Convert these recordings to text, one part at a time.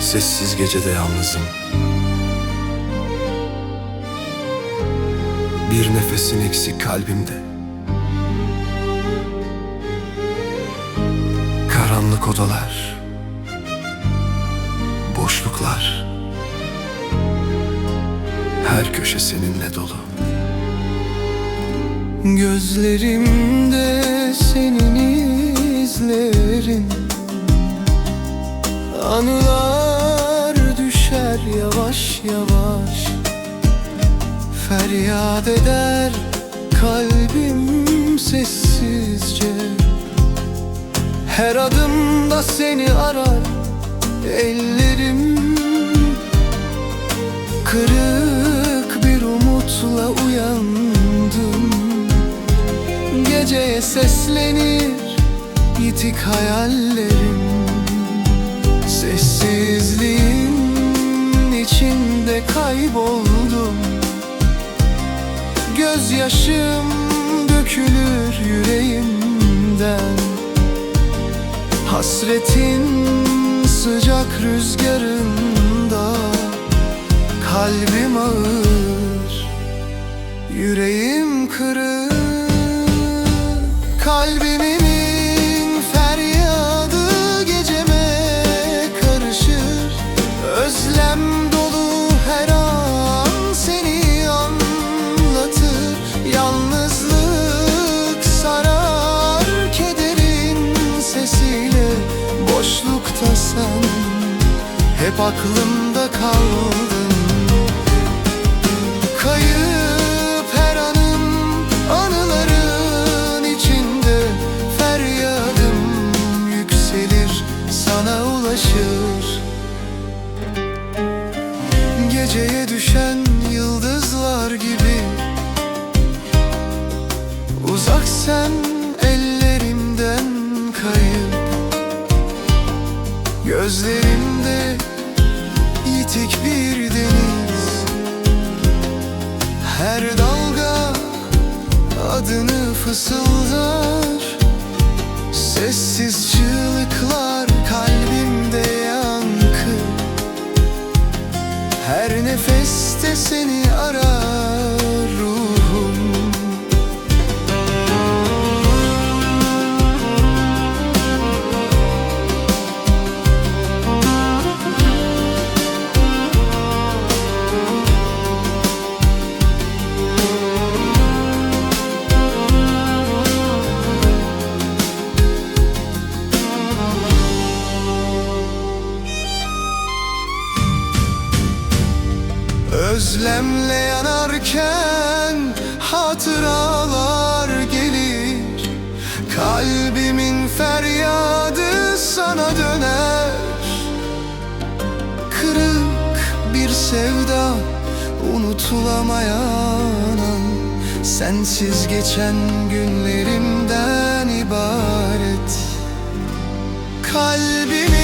Sessiz gecede yalnızım. Bir nefesin eksik kalbimde. Karanlık odalar Boşluklar. Her köşe seninle dolu. Gözlerimde senin izlerin. Anılar yavaş yavaş Feryat eder kalbim sessizce Her adımda seni arar ellerim Kırık bir umutla uyandım Geceye seslenir yitik hayallerim Gözyaşım dökülür yüreğimden. Hasretin sıcak rüzgarında Kalbim ağır Yüreğim kırık Kalbimin hep aklımda kaldın Kayıp her anım anıların içinde Feryadım yükselir sana ulaşır. Geceye düşen yıldızlar gibi Uzak sen ellerimden kayıp Gözlerimde yitik bir deniz. Her dalga adını fısıldar. Sessiz çığlıklar kalbimde yankı. Her nefeste seni arar Özlemle yanarken hatıralar gelir. Kalbimin feryadı sana döner. Kırık bir sevda unutulamayan an Sensiz geçen günlerimden ibaret. Kalbimin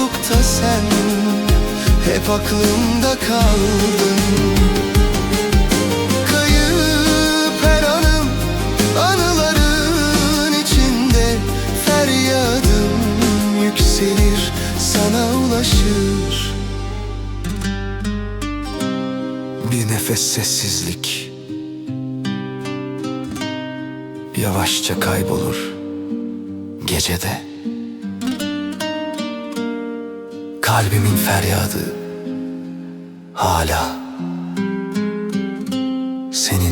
Boşlukta sen hep aklımda kaldın. Kayıp her anım anıların içinde Feryadım yükselir sana ulaşır. Bir nefes sessizlik. Yavaşça kaybolur Gecede kalbimin feryadı hala. Senin